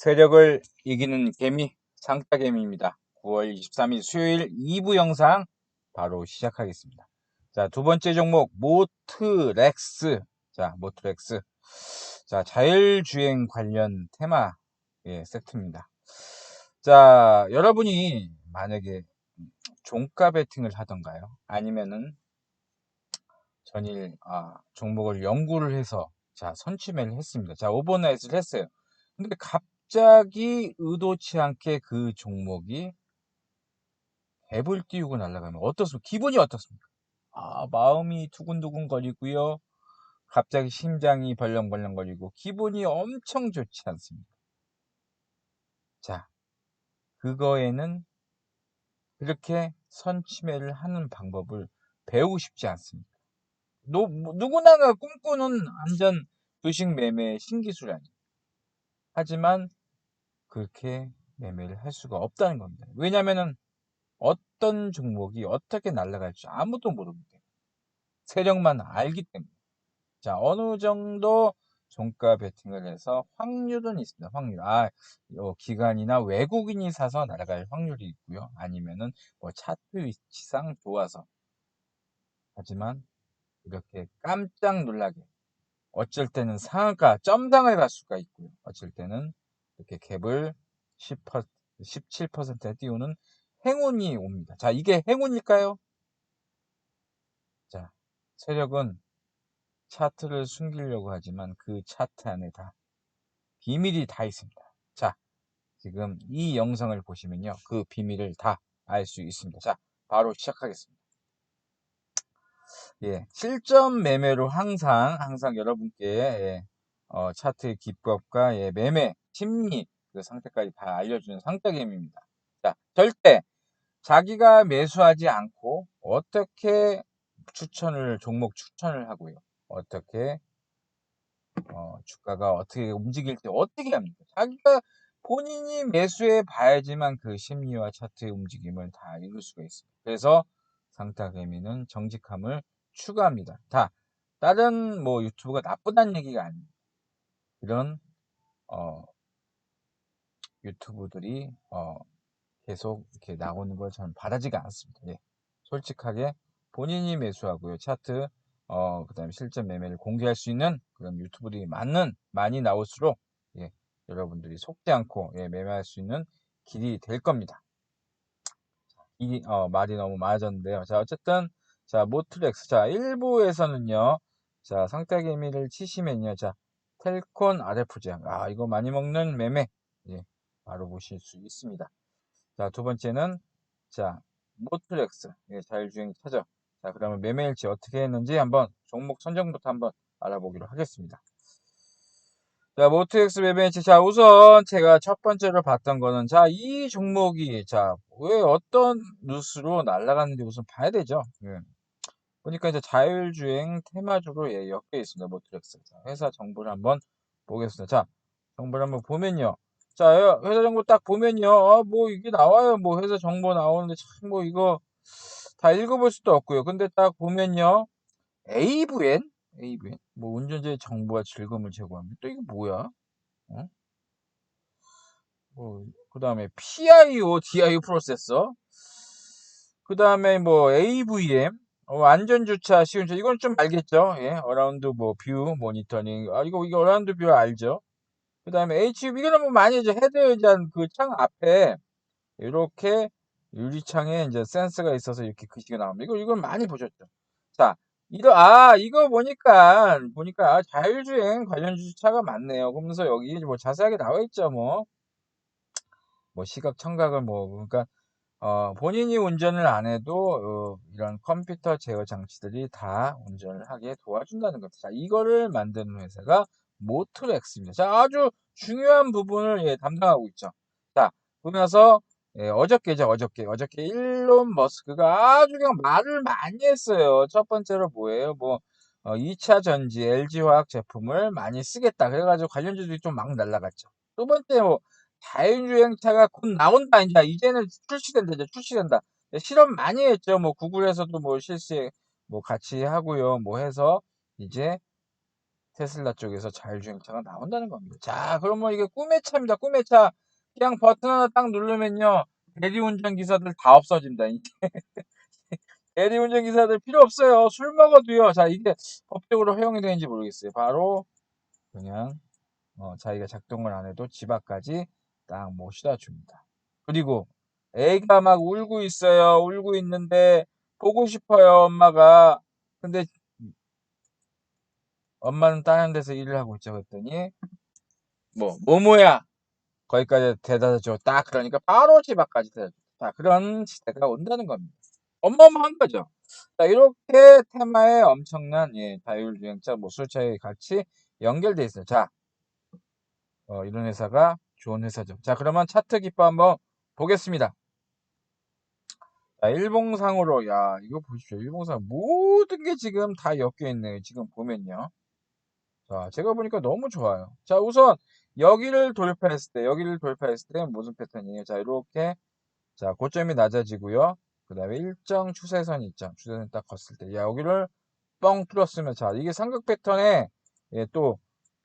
세력을 이기는 개미 상따개미입니다. 9월 23일 수요일 2부 영상 바로 시작하겠습니다. 자, 두 번째 종목 모트렉스. 자, 모트렉스. 자, 자율주행 관련 테마 예, 세트입니다. 자, 여러분이 만약에 종가 베팅을 하던가요? 아니면은 전일 아, 종목을 연구를 해서 자, 선취매를 했습니다. 자, 오버나이트를 했어요. 근데 갑 자기 의도치 않게 그 종목이 앱을 띄우고 날아가면 어떻습니까? 기분이 어떻습니까? 아, 마음이 두근두근 거리고요. 갑자기 심장이 벌렁벌렁 거리고 기분이 엄청 좋지 않습니까? 자, 그거에는 그렇게 선취매를 하는 방법을 배우고 싶지 않습니다. 노, 누구나가 꿈꾸는 안전 주식 매매 신기술이 아니에요. 하지만 그렇게 매매를 할 수가 없다는 겁니다. 왜냐면은 어떤 종목이 어떻게 날아갈지 아무도 때문에 세력만 알기 때문에 자 어느 정도 종가 베팅을 해서 확률은 있습니다. 확률 아 기관이나 외국인이 사서 날아갈 확률이 있고요. 아니면은 뭐 차트 위치상 좋아서 하지만 이렇게 깜짝 놀라게 어쩔 때는 상한가 점당을 갈 수가 있고요. 어쩔 때는 이렇게 갭을 10%, 17%에 띄우는 행운이 옵니다. 자, 이게 행운일까요? 자, 세력은 차트를 숨기려고 하지만 그 차트 안에 다 비밀이 다 있습니다. 자, 지금 이 영상을 보시면요. 그 비밀을 다 알 수 있습니다. 자, 바로 시작하겠습니다. 예, 실전 매매로 항상 항상 여러분께 예, 어, 차트의 기법과 예, 매매 심리 그 상태까지 다 알려주는 상따개입니다. 자, 절대 자기가 매수하지 않고 어떻게 추천을 종목 추천을 하고요. 어떻게 어, 주가가 어떻게 움직일 때 어떻게 합니까? 자기가 본인이 매수해 봐야지만 그 심리와 차트의 움직임을 다 읽을 수가 있습니다. 그래서 상타개미는 정직함을 추가합니다. 다 다른 뭐 유튜브가 나쁘다는 얘기가 아닙니다. 이런 어, 유튜브들이 어, 계속 이렇게 나오는 걸 저는 바라지가 않습니다. 예. 솔직하게 본인이 매수하고요. 차트 어, 그 다음에 실전 매매를 공개할 수 있는 그런 유튜브들이 많은 많이 나올수록 예, 여러분들이 속지 않고 예, 매매할 수 있는 길이 될 겁니다. 이 어, 말이 너무 많아졌는데요. 자, 어쨌든 자, 모트렉스. 자, 1부에서는요. 자, 상태 개미를 치시면요. 자, 텔콘 RFG. 아, 이거 많이 먹는 매매. 예, 바로 보실 수 있습니다. 자, 두 번째는 자, 모트렉스. 예, 자율주행 차죠. 자, 그러면 매매일지 어떻게 했는지 한번 종목 선정부터 한번 알아보기로 하겠습니다. 자, 모트엑스 매매일지. 자, 우선 제가 첫 번째로 봤던 거는 자, 이 종목이 자, 왜 어떤 뉴스로 날아갔는지 우선 봐야 되죠. 예. 보니까 이제 자율주행 테마주로 예, 엮여 있습니다. 모트렉스. 자, 회사 정보를 한번 보겠습니다. 자, 정보를 한번 보면요. 자, 회사 정보 딱 보면요. 아, 뭐 이게 나와요. 뭐 회사 정보 나오는데 참 뭐 이거 다 읽어볼 수도 없고요. 근데 딱 보면요. AVN? AVN? 뭐 운전자의 정보와 즐거움을 제공합니다. 또 이게 뭐야? 어? 뭐, 그 다음에 PIO, DIO 프로세서. 그 다음에 뭐 AVM, 어, 안전주차, 시운전, 이건 좀 알겠죠? 예, 어라운드 뭐, 뷰, 모니터링. 아, 이거, 이거 어라운드 뷰 알죠? 그 다음에 HUV, 이거는 뭐 많이 이제 헤드 의자한 그 창 앞에, 이렇게 유리창에 이제 센서가 있어서 이렇게 글씨가 나옵니다. 이거, 이건 많이 보셨죠? 자, 이거, 아, 이거 보니까, 보니까, 아, 자율주행 관련 주차가 많네요. 그러면서 여기 뭐 자세하게 나와 있죠, 뭐. 뭐, 시각, 청각을 뭐, 그러니까, 어, 본인이 운전을 안 해도 어, 이런 컴퓨터 제어 장치들이 다 운전을 하게 도와준다는 겁니다. 자, 이거를 만드는 회사가 모트렉스입니다. 자, 아주 중요한 부분을 예, 담당하고 있죠. 자, 그러면서 예, 어저께 죠, 어저께. 어저께 일론 머스크가 아주 그냥 말을 많이 했어요. 첫 번째로 뭐예요? 뭐, 어, 2차 전지 LG화학 제품을 많이 쓰겠다. 그래가지고 관련주들이 좀 막 날라갔죠. 두 번째, 뭐, 자율주행차가 곧 나온다. 이제 이제는 출시된다. 이제 출시된다. 실험 많이 했죠. 뭐 구글에서도 뭐 실시 뭐 같이 하고요. 뭐 해서 이제 테슬라 쪽에서 자율주행차가 나온다는 겁니다. 자, 그러면 이게 꿈의 차입니다. 꿈의 차. 그냥 버튼 하나 딱 누르면요. 대리운전 기사들 다 없어집니다. 이제. 대리운전 기사들 필요 없어요. 술 먹어도요. 자, 이게 법적으로 허용이 되는지 모르겠어요. 바로 그냥 어, 자기가 작동을 안 해도 집 앞까지 딱 모시다 줍니다. 그리고 애가 막 울고 있어요. 울고 있는데 보고 싶어요, 엄마가. 근데 엄마는 다른 데서 일을 하고 있죠. 그랬더니 뭐 뭐뭐야 거기까지 대답해 줘. 딱 그러니까 바로 집 앞까지 대답해 줘. 자, 그런 시대가 온다는 겁니다. 어마어마한 거죠. 자, 이렇게 테마에 엄청난 예, 자율주행차 모술차의 같이 연결돼 있어요. 자, 어, 이런 회사가 좋은 회사죠. 자, 그러면 차트 기법 한번 보겠습니다. 자, 일봉상으로, 야, 이거 보십시오. 일봉상 모든 게 지금 다 엮여 있네요. 지금 보면요. 자, 제가 보니까 너무 좋아요. 자, 우선 여기를 돌파했을 때, 여기를 돌파했을 때 무슨 패턴이에요? 자, 이렇게, 자, 고점이 낮아지고요. 그 다음에 일정 추세선이 있죠. 추세선 딱 걷을 때, 야, 여기를 뻥 뚫었으면, 자, 이게 삼각 패턴에, 예, 또,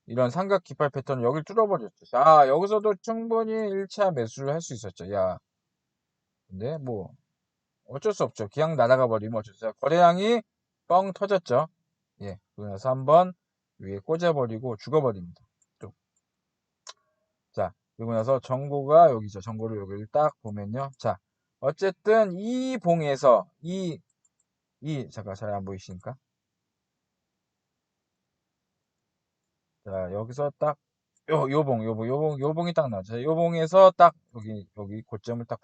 이런 삼각 깃발 패턴 여기를 뚫어버렸죠. 자, 여기서도 충분히 1차 매수를 할 수 있었죠. 야. 근데 뭐, 어쩔 수 없죠. 그냥 날아가 버리면 어쩔 수 없죠. 거래량이 뻥 터졌죠. 예. 그래서 한번 위에 꽂아버리고 죽어버립니다. 또. 자, 그리고 나서 정보가 여기죠. 정보를 여기를 딱 보면요. 자, 어쨌든 이 봉에서 이, 이, 잠깐 잘 안 보이십니까? 자, 여기서 딱, 요, 요 봉, 요 봉, 요 봉, 요 봉이 딱 나오죠. 요 봉에서 딱, 여기, 여기 고점을 딱.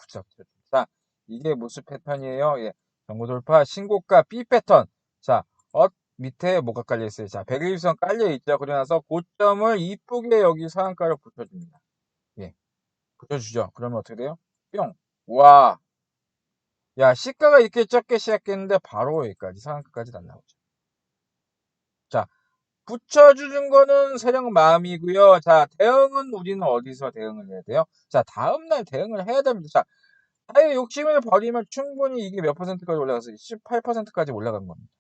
자, 이게 무슨 패턴이에요? 예. 정보 돌파, 신고가 B 패턴. 자, 어, 밑에 뭐가 깔려 있어요? 자, 120선 깔려 있죠. 그러고 나서 고점을 이쁘게 여기 상한가를 붙여줍니다. 예. 붙여주죠. 그러면 어떻게 돼요? 뿅. 와. 야, 시가가 이렇게 적게 시작했는데 바로 여기까지 상한가까지 날라오죠. 자, 붙여주는 거는 세력 마음이고요. 자, 대응은 우리는 어디서 대응을 해야 돼요? 자, 다음날 대응을 해야 됩니다. 자, 아예 욕심을 버리면 충분히 이게 몇 퍼센트까지 올라가서 18%까지 올라간 겁니다.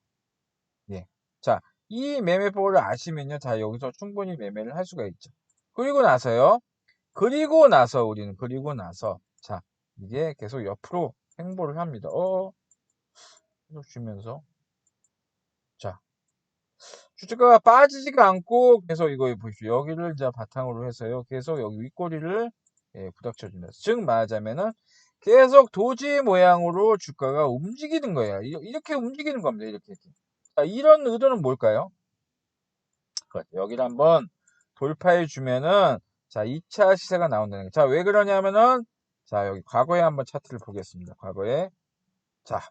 예. 자, 이 매매법을 아시면요. 자, 여기서 충분히 매매를 할 수가 있죠. 그리고 나서요. 그리고 나서 우리는 그리고 나서 자, 이게 계속 옆으로 행보를 합니다. 어, 계속 쉬면서 자, 주가가 빠지지가 않고 계속 이거 보십시오. 여기를 이제 바탕으로 해서요. 계속 여기 윗꼬리를 예, 부닥쳐 주면서 즉 말하자면은 계속 도지 모양으로 주가가 움직이는 거예요. 이렇게 움직이는 겁니다. 이렇게. 자, 이런 의도는 뭘까요? 그렇죠. 여기를 한번 돌파해 주면은 자, 2차 시세가 나온다는 거예요. 자, 왜 그러냐면은 자, 여기 과거에 한번 차트를 보겠습니다. 과거에 자.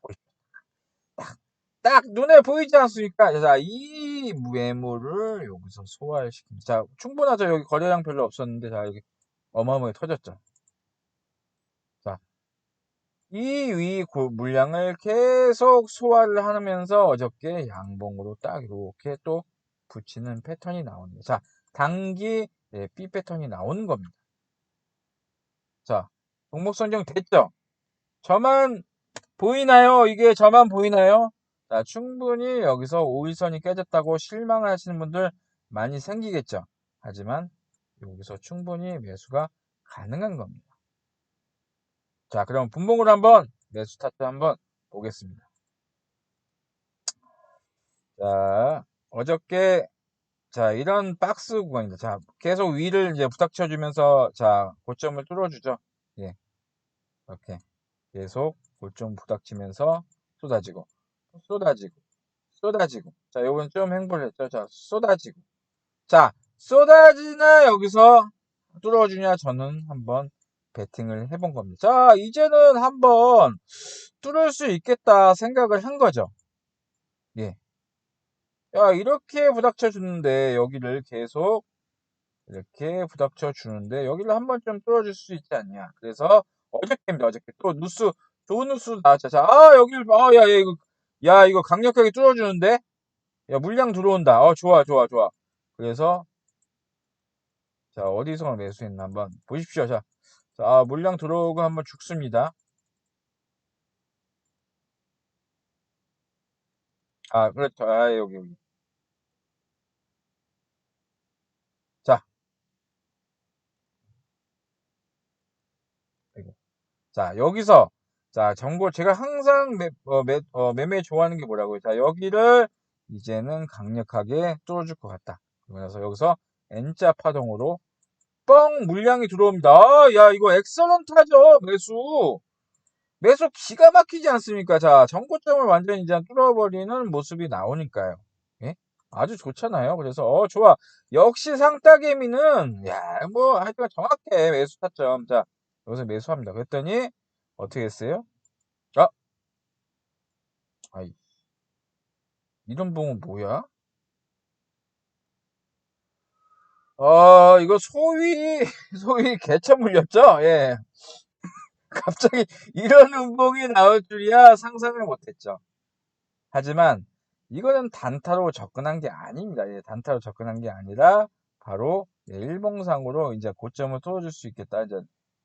딱, 딱 눈에 보이지 않습니까? 자, 이 매물을 여기서 소화를 시킵니다. 자, 충분하죠. 여기 거래량 별로 없었는데 자, 여기 어마어마하게 터졌죠. 이 위 물량을 계속 소화를 하면서 어저께 양봉으로 딱 이렇게 또 붙이는 패턴이 나옵니다. 자, 단기 예, B 패턴이 나오는 겁니다. 자, 종목 선정 됐죠? 저만 보이나요? 이게 저만 보이나요? 자, 충분히 여기서 5일선이 깨졌다고 실망하시는 분들 많이 생기겠죠. 하지만 여기서 충분히 매수가 가능한 겁니다. 자, 그럼 분봉을 한번 매수 타트 한번 보겠습니다. 자, 어저께 자, 이런 박스 구간입니다. 자, 계속 위를 이제 부탁쳐 주면서 자, 고점을 뚫어 주죠. 예. 이렇게 계속 고점 부닥치면서 쏟아지고 쏟아지고 쏟아지고 자, 요건 좀 행보를 했죠. 자, 쏟아지고 자, 쏟아지나 여기서 뚫어 주냐 저는 한번 배팅을 해본 겁니다. 자, 이제는 한번 뚫을 수 있겠다 생각을 한 거죠. 예. 야, 이렇게 부닥쳐 주는데 여기를 계속 이렇게 부닥쳐 주는데 여기를 한번 좀 뚫어줄 수 있지 않냐. 그래서 어저께입니다. 어저께 또 뉴스 좋은 뉴스 나왔죠. 자, 아 여기를 아 야, 야 이거 야 이거 강력하게 뚫어주는데 야 물량 들어온다. 어 좋아 좋아 좋아. 그래서 자 어디서 매수했나 한번 보십시오. 자 아, 물량 들어오고 한번 죽습니다. 아, 그렇죠. 아, 여기, 여기. 자. 자, 여기서. 자, 정보, 제가 항상 매, 어, 매, 어, 매매 좋아하는 게 뭐라고요? 자, 여기를 이제는 강력하게 뚫어줄 것 같다. 그래서 여기서 N자 파동으로 뻥 물량이 들어옵니다. 아, 야, 이거 엑설런트하죠, 매수. 매수 기가 막히지 않습니까? 자, 정고점을 완전히 이제 뚫어버리는 모습이 나오니까요. 예? 아주 좋잖아요. 그래서, 어, 좋아. 역시 상따개미는, 야, 뭐, 하여튼 정확해. 매수 타점. 자, 여기서 매수합니다. 그랬더니, 어떻게 했어요? 아, 아이, 이런 봉은 뭐야? 어, 이거 소위, 소위 개처 물렸죠? 예. 갑자기 이런 음봉이 나올 줄이야 상상을 못했죠. 하지만 이거는 단타로 접근한 게 아닙니다. 예, 단타로 접근한 게 아니라 바로 예, 일봉상으로 이제 고점을 뚫어줄 수 있겠다. 이제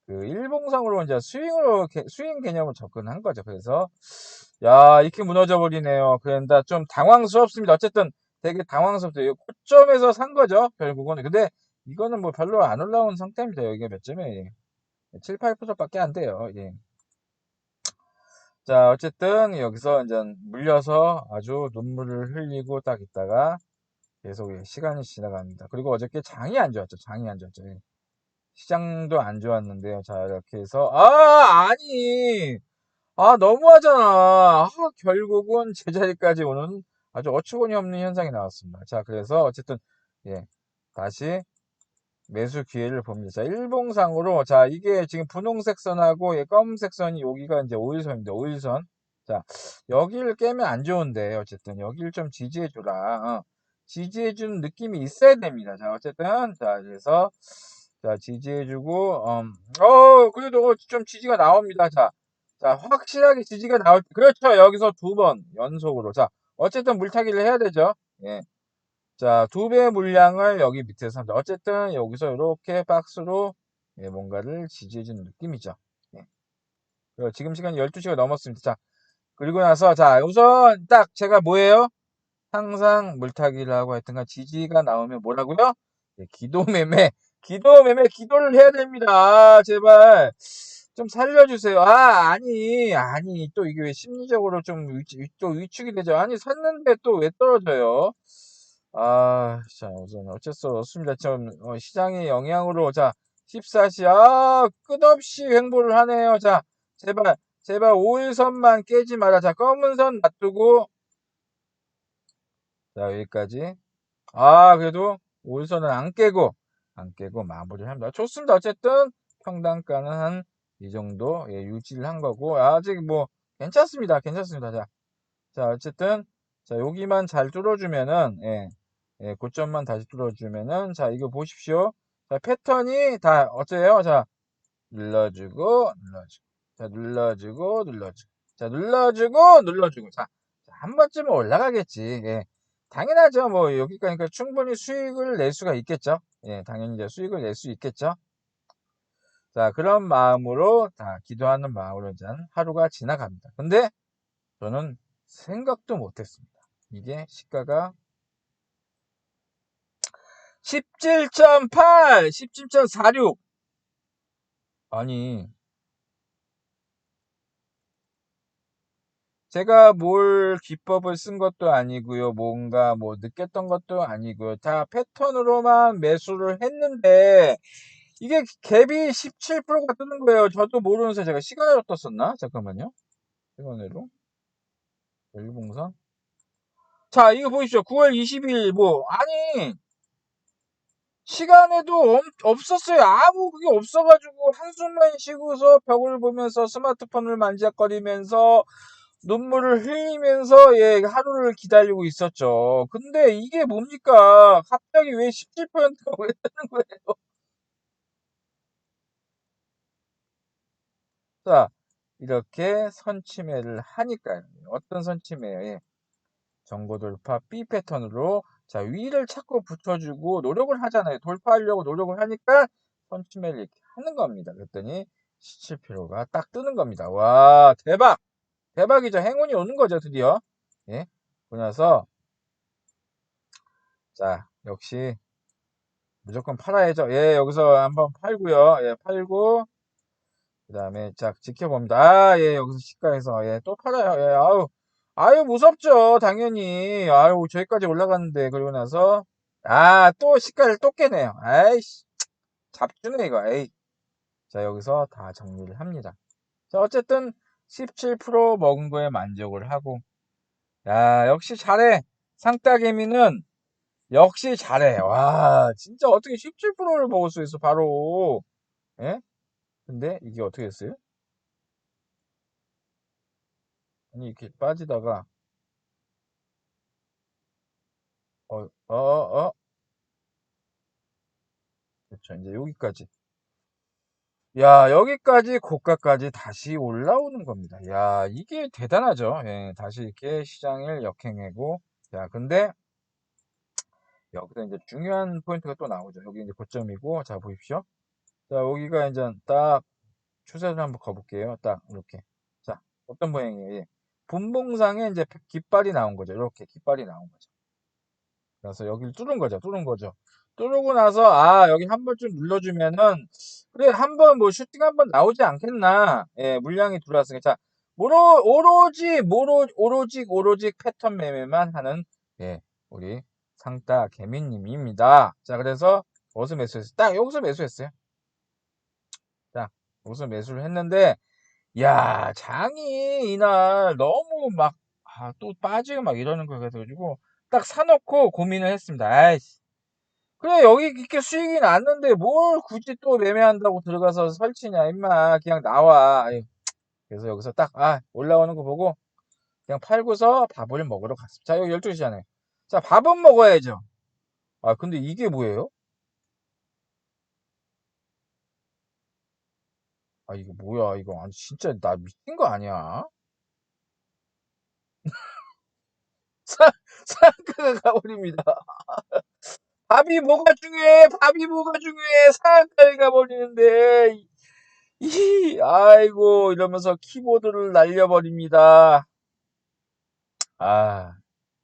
그 일봉상으로 이제 스윙으로 개- 스윙 개념을 접근한 거죠. 그래서 야 이렇게 무너져 버리네요. 그런데 좀 당황스럽습니다. 어쨌든 되게 당황스럽죠. 고점에서 산 거죠. 결국은 근데 이거는 뭐 별로 안 올라온 상태입니다. 여기가 몇 점이에요? 7, 8%밖에 안 돼요. 예. 자, 어쨌든 여기서 이제 물려서 아주 눈물을 흘리고 딱 있다가 계속 예, 시간이 지나갑니다. 그리고 어저께 장이 안 좋았죠. 장이 안 좋았죠. 예. 시장도 안 좋았는데요. 자, 이렇게 해서 아, 아니. 아, 너무하잖아. 아, 결국은 제자리까지 오는 아주 어처구니 없는 현상이 나왔습니다. 자, 그래서 어쨌든 예. 다시 매수 기회를 봅니다. 자, 일봉상으로, 자, 이게 지금 분홍색 선하고, 예, 검은색 선이 여기가 이제 5일선입니다. 5일선. 자, 여기를 깨면 안 좋은데, 어쨌든, 여기를 좀 지지해줘라. 어. 지지해 주는 느낌이 있어야 됩니다. 자, 어쨌든, 자, 그래서, 자, 지지해 주고, 음, 어, 그래도 좀 지지가 나옵니다. 자, 자, 확실하게 지지가 나올 때, 그렇죠. 여기서 두 번 연속으로. 자, 어쨌든 물타기를 해야 되죠. 예. 자, 두 배 물량을 여기 밑에서 한다. 어쨌든 여기서 이렇게 박스로 예, 뭔가를 지지해주는 느낌이죠. 예. 지금 시간 12시가 넘었습니다. 자, 그리고 나서 자, 우선 딱 제가 뭐예요? 항상 물타기를 하고 하여튼간 지지가 나오면 뭐라고요? 예, 기도 매매, 기도 매매, 기도를 해야 됩니다. 아, 제발 좀 살려주세요. 아, 아니, 아니, 또 이게 왜 심리적으로 좀 위, 또 위축이 되죠? 아니, 샀는데 또 왜 떨어져요? 아, 자, 우선 어쩔 수 없습니다. 좀, 어, 시장의 영향으로, 자, 14시, 아, 끝없이 횡보를 하네요. 자, 제발, 제발 5일선만 깨지 마라. 자, 검은 선 놔두고, 자, 여기까지. 아, 그래도 5일선은 안 깨고, 안 깨고 마무리를 합니다. 좋습니다. 어쨌든, 평단가는 한 이 정도, 예, 유지를 한 거고, 아직 뭐, 괜찮습니다. 괜찮습니다. 자, 자, 어쨌든, 자, 여기만 잘 뚫어주면은, 예, 예, 고점만 다시 뚫어주면은, 자, 이거 보십시오. 자, 패턴이 다 어째요? 자, 눌러주고, 눌러주고. 자, 눌러주고, 눌러주고. 자, 눌러주고, 눌러주고. 자, 한 번쯤은 올라가겠지. 예. 당연하죠. 뭐, 여기까지 그 충분히 수익을 낼 수가 있겠죠. 예, 당연히 이제 수익을 낼 수 있겠죠. 자, 그런 마음으로, 다 기도하는 마음으로 이제 하루가 지나갑니다. 근데 저는 생각도 못했습니다. 이게 시가가 17.8, 17.46. 아니, 제가 뭘 기법을 쓴 것도 아니고요. 뭔가 뭐 느꼈던 것도 아니고요. 다 패턴으로만 매수를 했는데 이게 갭이 17%가 뜨는 거예요. 저도 모르면서 제가 시간으로 떴었나? 잠깐만요. 시간으로. 일봉선. 자, 이거 보십시오. 9월 20일 뭐 아니 시간에도 없었어요. 아무 그게 없어가지고 한숨만 쉬고서 벽을 보면서 스마트폰을 만지작거리면서 눈물을 흘리면서 예 하루를 기다리고 있었죠. 근데 이게 뭡니까? 갑자기 왜 17%가 왜 뜨는 거예요? 자 이렇게 선침해를 하니까요. 어떤? 예. 정보 돌파 B 패턴으로 자 위를 자꾸 붙여주고 노력을 하잖아요. 돌파하려고 노력을 하니까 선침해를 이렇게 하는 겁니다. 그랬더니 17%가 딱 뜨는 겁니다. 와 대박! 대박이죠. 행운이 오는 거죠. 드디어. 예. 그러고 나서 자 역시 무조건 팔아야죠. 예 여기서 한번 팔고요. 예 팔고 그 다음에 쫙 지켜봅니다. 아, 예, 여기서 시가에서, 예, 또 팔아요. 예, 아유, 아유, 무섭죠. 당연히. 아유, 저기까지 올라갔는데, 그러고 나서, 아, 또 시가를 또 깨네요. 아이씨, 잡주네, 이거. 에이. 자, 여기서 다 정리를 합니다. 자, 어쨌든, 17% 먹은 거에 만족을 하고, 야, 역시 잘해. 상따개미는, 역시 잘해. 와, 진짜 어떻게 17%를 먹을 수 있어, 바로. 예? 근데 이게 어떻게 됐어요? 아니, 이렇게 빠지다가, 어, 어, 어. 그렇죠. 이제 여기까지. 야, 여기까지 고가까지 다시 올라오는 겁니다. 야, 이게 대단하죠. 예, 다시 이렇게 시장을 역행하고. 자, 근데 여기서 이제 중요한 포인트가 또 나오죠. 여기 이제 고점이고, 자, 보십시오. 자, 여기가 이제 딱 추세를 한번 가볼게요. 딱 이렇게. 자, 어떤 모양이에요? 예. 분봉상에 이제 깃발이 나온 거죠. 이렇게 깃발이 나온 거죠. 그래서 여기를 뚫은 거죠. 뚫은 거죠. 뚫고 나서 아 여기 한 번쯤 눌러주면은 그래 한 번 뭐 슈팅 한 번 나오지 않겠나 예 물량이 들어왔으니까 자 오로, 오로지 모로, 오로직 오로직 패턴 매매만 하는 예 우리 상따 개미님입니다 자 그래서 어디서 매수했어요 딱 여기서 매수했어요 자 여기서 매수를 했는데 야 장이 이날 너무 막 아, 또 빠지고 막 이러는 거 그래가지고 딱 사놓고 고민을 했습니다. 아이씨. 그래 여기 이렇게 수익이 났는데 뭘 굳이 또 매매한다고 들어가서 설치냐 임마. 그냥 나와. 그래서 여기서 딱 아 올라오는 거 보고 그냥 팔고서 밥을 먹으러 갔습니다. 자 여기 12시잖아요. 자 밥은 먹어야죠. 아 근데 이게 뭐예요? 아 이거 뭐야 이거 아니 진짜 나 미친 거 아니야? 사, 상가가 가버립니다 밥이 뭐가 중요해 밥이 뭐가 중요해 상가에 가버리는데 이, 아이고, 이러면서 키보드를 날려버립니다. 아,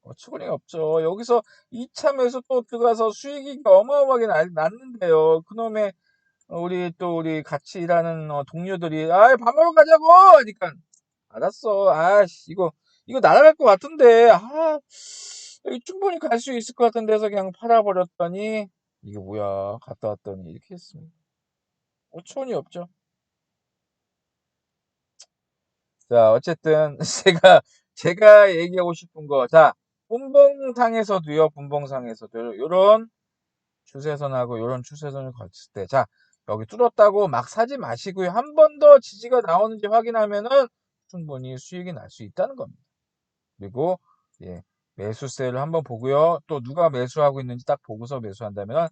어처구니가 없죠. 여기서 이참에서 또 들어가서 수익이 어마어마하게 날- 났는데요. 그놈의, 어, 우리 또 우리 같이 일하는 어, 동료들이, 아이, 밥 먹으러 가자고! 하니까, 알았어. 아씨, 이거, 이거 날아갈 것 같은데, 아, 충분히 갈 수 있을 것 같은데 해서 그냥 팔아버렸더니, 이게 뭐야. 갔다 왔더니 이렇게 했습니다. 어처구니 없죠. 자, 어쨌든 제가 제가 얘기하고 싶은 거, 자, 분봉상에서도요, 분봉상에서도 요런 추세선하고 요런 추세선을 거칠 때, 자, 여기 뚫었다고 막 사지 마시고요. 한 번 더 지지가 나오는지 확인하면은 충분히 수익이 날 수 있다는 겁니다. 그리고 예, 매수세를 한번 보고요. 또 누가 매수하고 있는지 딱 보고서 매수한다면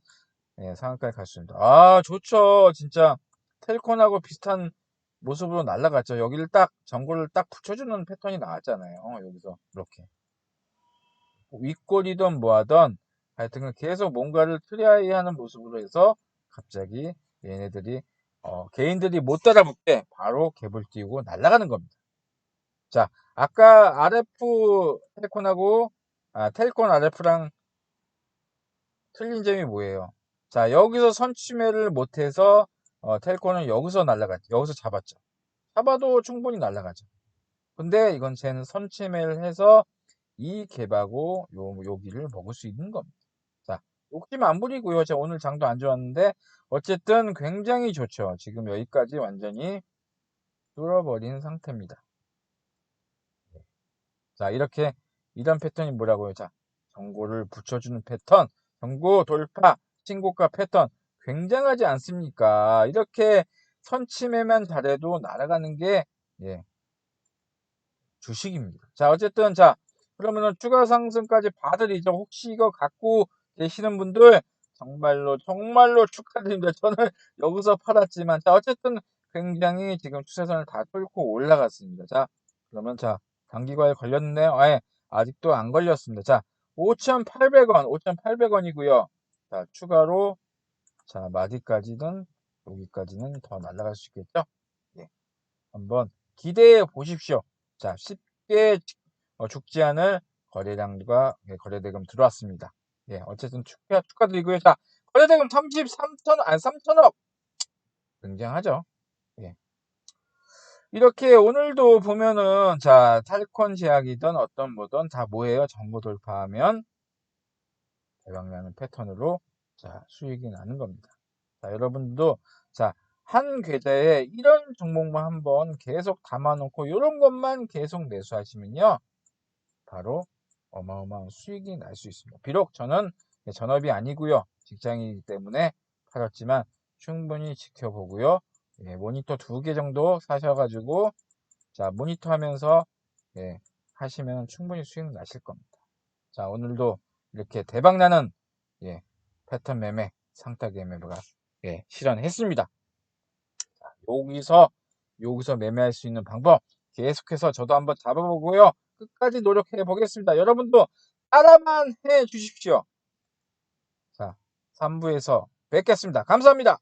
예, 상한가에 갈 수 있습니다. 아, 좋죠. 진짜 텔콘하고 비슷한 모습으로 날아갔죠. 여기를 딱 전골을 딱 붙여주는 패턴이 나왔잖아요. 여기서 이렇게 윗골이든 뭐하든 하여튼 계속 뭔가를 트라이하는 모습으로 해서 갑자기 얘네들이 어, 개인들이 못 따라붙게 바로 갭을 띄우고 날아가는 겁니다. 자, 아까 RF 텔콘하고 아, 텔콘 RF랑 틀린 점이 뭐예요? 자, 여기서 선취매를 못해서 어, 텔콘은 여기서 날아갔죠. 여기서 잡았죠. 잡아도 충분히 날아가죠. 근데 이건 쟤는 선취매를 해서 이 갭하고 요, 여기를 먹을 수 있는 겁니다. 자, 욕심 안 부리고요. 제가 오늘 장도 안 좋았는데 어쨌든 굉장히 좋죠. 지금 여기까지 완전히 뚫어버린 상태입니다. 자, 이렇게 이런 패턴이 뭐라고요? 자, 정보를 붙여주는 패턴, 정보 돌파, 신고가 패턴 굉장하지 않습니까? 이렇게 선침에만 잘해도 날아가는 게 예, 주식입니다. 자, 어쨌든 자, 그러면은 추가 상승까지 봐드리죠. 혹시 이거 갖고 계시는 분들 정말로 정말로 축하드립니다. 저는 여기서 팔았지만 자, 어쨌든 굉장히 지금 추세선을 다 뚫고 올라갔습니다. 자, 그러면 자, 단기과에 걸렸네요. 아, 아직도 안 걸렸습니다. 자, 5,800원, 5,800원이고요. 자, 추가로 자, 마디까지는 여기까지는 더 날아갈 수 있겠죠? 예. 한번 기대해 보십시오. 자, 쉽게 어, 죽지 않을 거래량과 예, 거래대금 들어왔습니다. 예, 어쨌든 축하, 축하드리고요. 자, 거래대금 33천, 아니 3천억. 굉장하죠? 예. 이렇게 오늘도 보면은 자 탈콘 제약이든 어떤 뭐든 다 뭐예요? 정보 돌파하면 대박나는 패턴으로 자 수익이 나는 겁니다. 자 여러분도 자 한 계좌에 이런 종목만 한번 계속 담아놓고 이런 것만 계속 매수하시면요 바로 어마어마한 수익이 날 수 있습니다. 비록 저는 전업이 아니고요 직장이기 때문에 팔았지만 충분히 지켜보고요 예, 모니터 두 개 정도 사셔가지고 자 모니터 하면서 예, 하시면 충분히 수익 나실 겁니다. 자 오늘도 이렇게 대박나는 예, 패턴 매매 상따 매매가 예, 실현했습니다. 자, 여기서 여기서 매매할 수 있는 방법 계속해서 저도 한번 잡아보고요. 끝까지 노력해 보겠습니다. 여러분도 따라만 해 주십시오. 자, 3부에서 뵙겠습니다. 감사합니다.